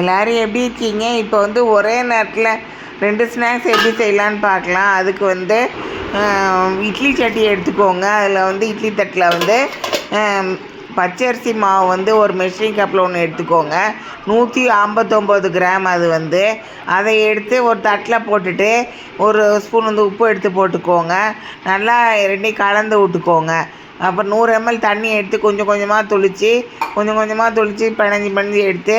எல்லோரும் எப்படி இருக்கீங்க? இப்போ வந்து ஒரே நேரத்தில் ரெண்டு ஸ்நாக்ஸ் எப்படி செய்யலான்னு பார்க்கலாம். அதுக்கு வந்து இட்லி சட்டி எடுத்துக்கோங்க. அதில் வந்து இட்லி தட்டில் வந்து பச்சரிசி மாவு வந்து ஒரு மெஷரிங் கப்பில் ஒன்று எடுத்துக்கோங்க. நூற்றி ஐம்பத்தொம்போது கிராம் அது வந்து. அதை எடுத்து ஒரு தட்டில் போட்டுட்டு ஒரு ஸ்பூன் வந்து உப்பு எடுத்து போட்டுக்கோங்க. நல்லா ரெண்டையும் கலந்து விட்டுக்கோங்க. அப்புறம் நூறு எம்எல் தண்ணி எடுத்து கொஞ்சம் கொஞ்சமாக துளித்து கொஞ்சம் கொஞ்சமாக துளித்து பிணைஞ்சி பிணைஞ்சி எடுத்து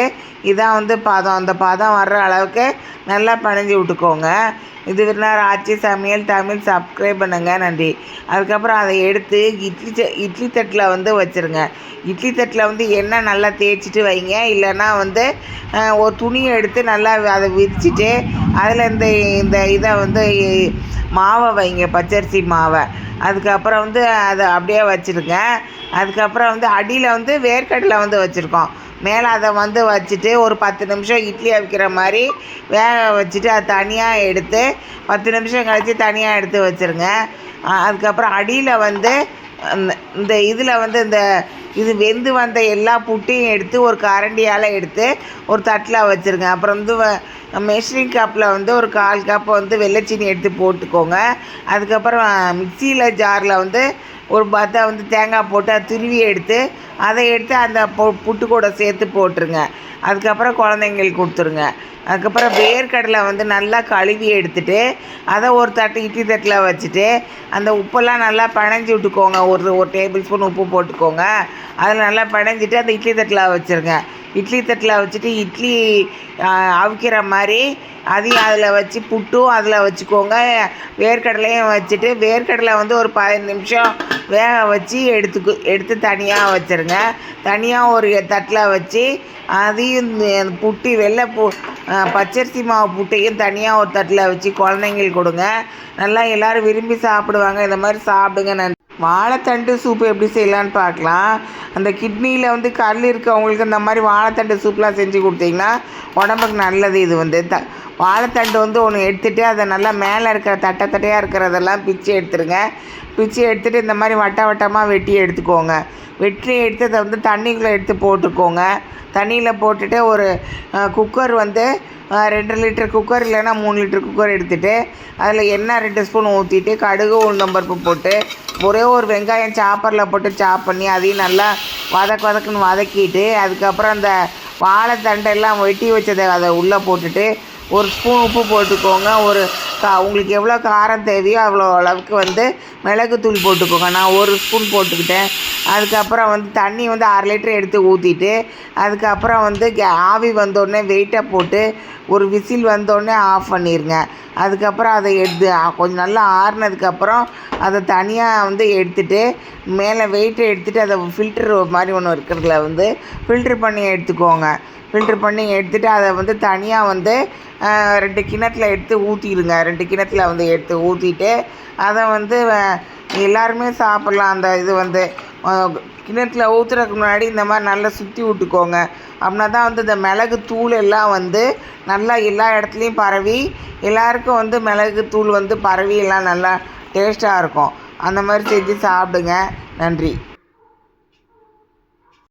இதான் வந்து பாதம். அந்த பாதம் வர்ற அளவுக்கு நல்லா பிணைஞ்சி விட்டுக்கோங்க. இது விருந்தார் ஆட்சி சமையல் தமிழ் சப்ஸ்கிரைப் பண்ணுங்க. நன்றி. அதுக்கப்புறம் அதை எடுத்து இட்லி இட்லி தட்டில் வந்து வச்சுருங்க. இட்லி தட்டில் வந்து எண்ணெய் நல்லா தேய்ச்சிட்டு வைங்க. இல்லைன்னா வந்து ஒரு துணியை எடுத்து நல்லா அதை விரிச்சிட்டு அதில் இந்த இந்த இதை வந்து மாவை வைங்க பச்சரிசி மாவை. அதுக்கப்புறம் வந்து அதை அப்படியே வச்சுருங்க. அதுக்கப்புறம் வந்து அடியில் வந்து வேர்க்கடலை வந்து வச்சுருக்கோம். மேலே அதை வந்து வச்சுட்டு ஒரு பத்து நிமிஷம் இட்லி அவிக்கிற மாதிரி வேக வச்சுட்டு அது தனியாக எடுத்து பத்து நிமிஷம் கழித்து தனியாக எடுத்து வச்சுருங்க. அதுக்கப்புறம் அடியில் வந்து அந்த- இந்த இதில் வந்து இந்த இது வெந்து வந்த எல்லா புட்டையும் எடுத்து ஒரு கரண்டியால் எடுத்து ஒரு தட்டில் வச்சுருங்க. அப்புறம் வந்து மெஷரிங் கப்பில் வந்து ஒரு கால் கப் வந்து வெள்ளைச்சீனி எடுத்து போட்டுக்கோங்க. அதுக்கப்புறம் மிக்சியில் ஜாரில் வந்து ஒரு பத்தை வந்து தேங்காய் போட்டு அதை துருவி எடுத்து அதை எடுத்து அந்த பொ புட்டு கூட சேர்த்து போட்டுருங்க. அதுக்கப்புறம் குழந்தைங்களுக்கு கொடுத்துருங்க. அதுக்கப்புறம் வேர்க்கடலை வந்து நல்லா கழுவி எடுத்துட்டு அதை ஒரு தட்டு இட்லி தட்டில் வச்சுட்டு அந்த உப்பெல்லாம் நல்லா பிணைஞ்சி விட்டுக்கோங்க. ஒரு ஒரு டேபிள் ஸ்பூன் உப்பு போட்டுக்கோங்க. அதில் நல்லா பிணைஞ்சிட்டு அந்த இட்லி தட்டில் வச்சுருங்க. இட்லி தட்டில் வச்சுட்டு இட்லி அவிக்கிற மாதிரி அதையும் அதில் வச்சு புட்டும் அதில் வச்சுக்கோங்க. வேர்க்கடலையும் வச்சுட்டு வேர்க்கடலை வந்து ஒரு பதினஞ்சு நிமிஷம் வேக வச்சு எடுத்துக்கு எடுத்து தனியாக வச்சுருங்க. தனியாக ஒரு தட்டில் வச்சு அதையும் புட்டி வெள்ளை பூ பச்சரிசி மாவு புட்டையும் தனியாக ஒரு தட்டில் வச்சு குழந்தைங்களுக்கு கொடுங்க. நல்லா எல்லோரும் விரும்பி சாப்பிடுவாங்க. இந்த மாதிரி சாப்பிடுங்க. நன்றி வாழைத்தண்டு சூப்பு எப்படி செய்யலான்னு பார்க்கலாம். அந்த கிட்னியில் வந்து கல் இருக்கவங்களுக்கு இந்த மாதிரி வாழைத்தண்டு சூப்லாம் செஞ்சு கொடுத்தீங்கன்னா உடம்புக்கு நல்லது. இது வந்து த வாழைத்தண்டு வந்து ஒன்று எடுத்துகிட்டு அதை நல்லா மேலே இருக்கிற தட்டை தட்டையாக இருக்கிறதெல்லாம் பிச்சு எடுத்துருங்க. பிச்சு எடுத்துகிட்டு இந்த மாதிரி வட்ட வட்டமாக வெட்டி எடுத்துக்கோங்க. வெட்டி எடுத்து அதை வந்து தண்ணிக்குள்ளே எடுத்து போட்டுக்கோங்க. தண்ணியில் போட்டுட்டு ஒரு குக்கர் வந்து ரெண்டு லிட்டர் குக்கர் இல்லைன்னா மூணு லிட்டர் குக்கர் எடுத்துகிட்டு அதில் எண்ணெய் ரெண்டு ஸ்பூன் ஊற்றிட்டு கடுகு உளுந்தம்பருப்பு போட்டு ஒரே ஒரு வெங்காயம் சாப்பரில் போட்டு சாப் பண்ணி அதையும் நல்லா வதக்கு வதக்குன்னு வதக்கிட்டு அதுக்கப்புறம் அந்த வாழைத்தண்டெல்லாம் வெட்டி வச்சதை அதை உள்ளே போட்டுட்டு ஒரு ஸ்பூன் உப்பு போட்டுக்கோங்க. ஒரு கா உங்களுக்கு எவ்வளோ காரம் தேவையோ அவ்வளோ அளவுக்கு வந்து மிளகுத்தூள் போட்டுக்கோங்க. நான் ஒரு ஸ்பூன் போட்டுக்கிட்டேன். அதுக்கப்புறம் வந்து தண்ணி வந்து அரை லிட்டர் எடுத்து ஊற்றிட்டு அதுக்கப்புறம் வந்து கே- ஆவி வந்தோடனே வெயிட்டை போட்டு ஒரு விசில் வந்தோடனே ஆஃப் பண்ணிடுங்க அதுக்கப்புறம் அதை எடுத்து கொஞ்சம் நல்லா ஆறுனதுக்கப்புறம் அதை தனியாக வந்து எடுத்துட்டு மேலே வெயிட்டை எடுத்துகிட்டு அதை ஃபில்டர் மாதிரி ஒன்று இருக்கிறதுல வந்து ஃபில்ட்ரு பண்ணி எடுத்துக்கோங்க. ஃபில்ட்ரு பண்ணி எடுத்துகிட்டு அதை வந்து தனியாக வந்து ரெண்டு கிணத்துல எடுத்து ஊற்றிடுங்க ரெண்டு கிணத்துல வந்து எடுத்து ஊற்றிட்டு அதை வந்து எல்லாருமே சாப்பிட்லாம். அந்த இது வந்து ஆஹ், கிணத்துல ஊற்றுறதுக்கு முன்னாடி இந்த மாதிரி நல்லா சுற்றி விட்டுக்கோங்க. அப்படின்னா தான் வந்து இந்த மிளகு தூள் எல்லாம் வந்து நல்லா எல்லா இடத்துலையும் பரவி எல்லாருக்கும் வந்து மிளகு தூள் வந்து பரவி எல்லாம் நல்லா டேஸ்ட்டாக இருக்கும். அந்த மாதிரி செஞ்சு சாப்பிடுங்க. நன்றி.